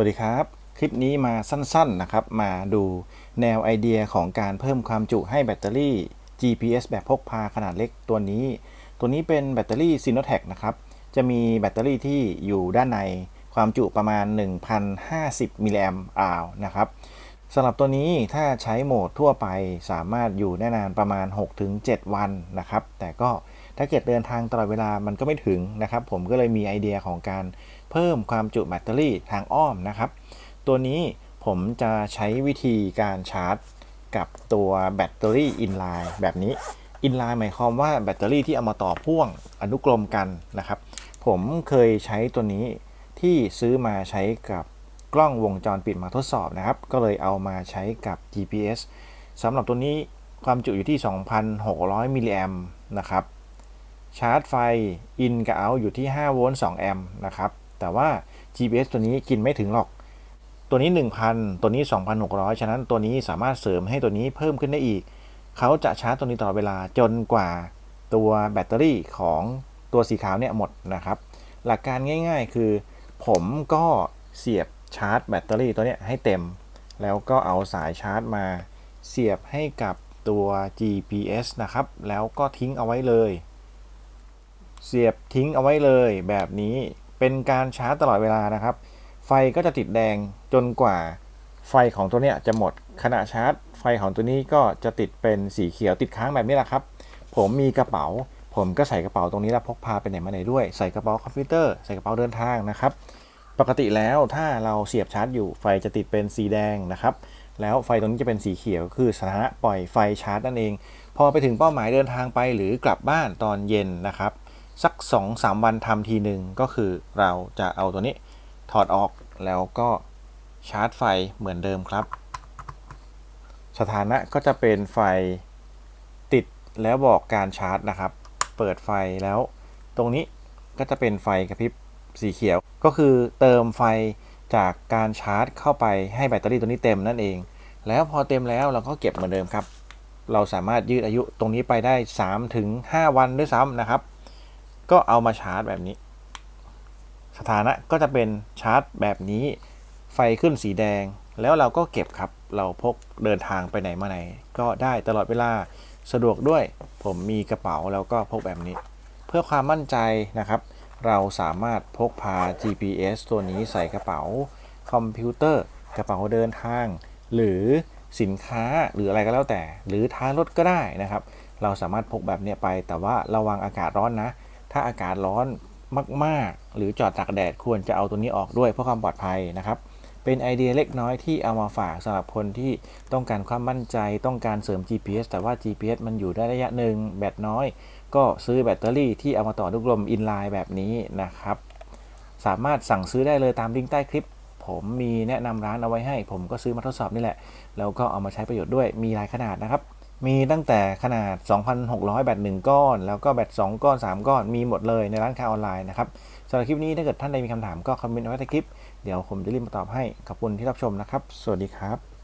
วัสดีครับ คลิปนี้มาสั้นๆนะครับ มาดูแนวไอเดียของการเพิ่มความจุให้แบตเตอรี่ GPS แบบพกพาขนาดเล็กตัวนี้ ตัวนี้เป็นแบตเตอรี่ s i n o t e c นะครับ จะมีแบตเตอรี่ที่อยู่ด้านในความจุประมาณ 1,050 มิลลิแอมป์อาวนะครับสำหรับตัวนี้ถ้าใช้โหมดทั่วไปสามารถอยู่ได้นานประมาณ 6-7 วันนะครับ แต่ก็ ถ้าเกิดเดินทางตลอดเวลามันก็ไม่ถึงนะครับ ผมก็เลยมีไอเดียของการเพิ่มความจุแบตเตอรี่ทางอ้อมนะครับ ตัวนี้ผมจะใช้วิธีการชาร์จ กับตัวแบตเตอรี่อินไลน์แบบนี้อินไลน์หมายความว่าแบตเตอรี่ที่เอามาต่อพ่วงอนุกรมกันนะครับ ผมเคยใช้ตัวนี้ที่ซื้อมาใช้กับกล้องวงจรปิดมาทดสอบนะครับ ก็เลยเอามาใช้กับ GPS สำหรับตัวนี้ความจุอยู่ที่ 2,600 มิลลิแอมนะครับ ชาร์จไฟอินกับเอาอยู่ที่ 5 โวลต์ 2 แอมป์นะครับ แต่ว่า GPS ตัวนี้กินไม่ถึงหรอก ตัวนี้ 1,000 ตัวนี้ 2,600 ฉะนั้นตัวนี้สามารถเสริมให้ตัวนี้เพิ่มขึ้นได้อีก เขาจะชาร์จตัวนี้ตลอดเวลาจนกว่าตัวแบตเตอรี่ของตัวสีขาวเนี่ยหมดนะครับ หลักการง่าย ๆ คือ ผมก็เสียบชาร์จแบตเตอรี่ตัวนี้ให้เต็ม แล้วก็เอาสายชาร์จมาเสียบให้กับตัว GPS นะครับ แล้วก็ทิ้งเอาไว้เลย เสียบทิ้งเอาไว้เลยแบบนี้เป็นการชาร์จตลอดเวลานะครับ ไฟก็จะติดแดงจนกว่าไฟของตัวเนี้ยจะหมดขณะชาร์จ ไฟของตัวนี้ก็จะติดเป็นสีเขียวติดค้างแบบนี้แหละครับ ผมมีกระเป๋า ผมก็ใส่กระเป๋าตรงนี้แล้วพกพาไปไหนมาไหนด้วยใส่กระเป๋าคอมพิวเตอร์ใส่กระเป๋าเดินทางนะครับ ปกติแล้วถ้าเราเสียบชาร์จอยู่ไฟจะติดเป็นสีแดงนะครับ แล้วไฟตรงนี้จะเป็นสีเขียวคือสถานะปล่อยไฟชาร์จนั่นเอง พอไปถึงเป้าหมายเดินทางไปหรือกลับบ้านตอนเย็นนะครับ สัก 2-3 วันทำทีหนึ่งก็คือเราจะเอาตัวนี้ถอดออกแล้วก็ชาร์จไฟเหมือนเดิมครับ สถานะก็จะเป็นไฟติดแล้วบอกการชาร์จนะครับ เปิดไฟแล้วตรงนี้ก็จะเป็นไฟกระพริบสีเขียว ก็คือเติมไฟจากการชาร์จเข้าไปให้แบตเตอรี่ตัวนี้เต็มนั่นเอง แล้วพอเต็มแล้วเราก็เก็บเหมือนเดิมครับ เราสามารถยืดอายุตรงนี้ไปได้ 3-5 วันด้วยซ้ำนะครับ ก็เอามาชาร์จแบบนี้ สถานะก็จะเป็นชาร์จแบบนี้ ไฟขึ้นสีแดง แล้วเราก็เก็บครับ เราพกเดินทางไปไหนมาไหน ก็ได้ตลอดเวลาสะดวกด้วย ผมมีกระเป๋าแล้วก็พกแบบนี้ เพื่อความมั่นใจนะครับ เราสามารถพกพา GPS ตัวนี้ใส่กระเป๋า คอมพิวเตอร์กระเป๋าเดินทาง หรือสินค้าหรืออะไรก็แล้วแต่ หรือท้ายรถก็ได้นะครับ เราสามารถพกแบบนี้ไป แต่ว่าระวังอากาศร้อนนะ ถ้าอากาศร้อนมากๆ หรือจอดตากแดดควรจะเอาตัวนี้ออกด้วยเพื่อความปลอดภัยนะครับ เป็นไอเดียเล็กน้อยที่เอามาฝากสำหรับคนที่ต้องการความมั่นใจต้องการเสริม GPS แต่ว่า GPS มันอยู่ได้ระยะหนึ่งแบตน้อย ก็ซื้อแบตเตอรี่ที่เอามาต่อลูกลมอินไลน์แบบนี้นะครับ สามารถสั่งซื้อได้เลยตามลิงก์ใต้คลิป ผมมีแนะนำร้านเอาไว้ให้ ผมก็ซื้อมาทดสอบนี่แหละ แล้วก็เอามาใช้ประโยชน์ด้วยมีหลายขนาดนะครับ มีตั้งแต่ขนาด 2,600 แบต1ก้อน แล้วก็แบต2ก้อน 3 ก้อน มีหมดเลยในร้านค้าออนไลน์นะครับสำหรับคลิปนี้ถ้าเกิดท่านใดมีคำถามก็คอมเมนต์ไว้ใต้คลิป เดี๋ยวผมจะรีบมาตอบให้ ขอบคุณที่รับชมนะครับ สวัสดีครับ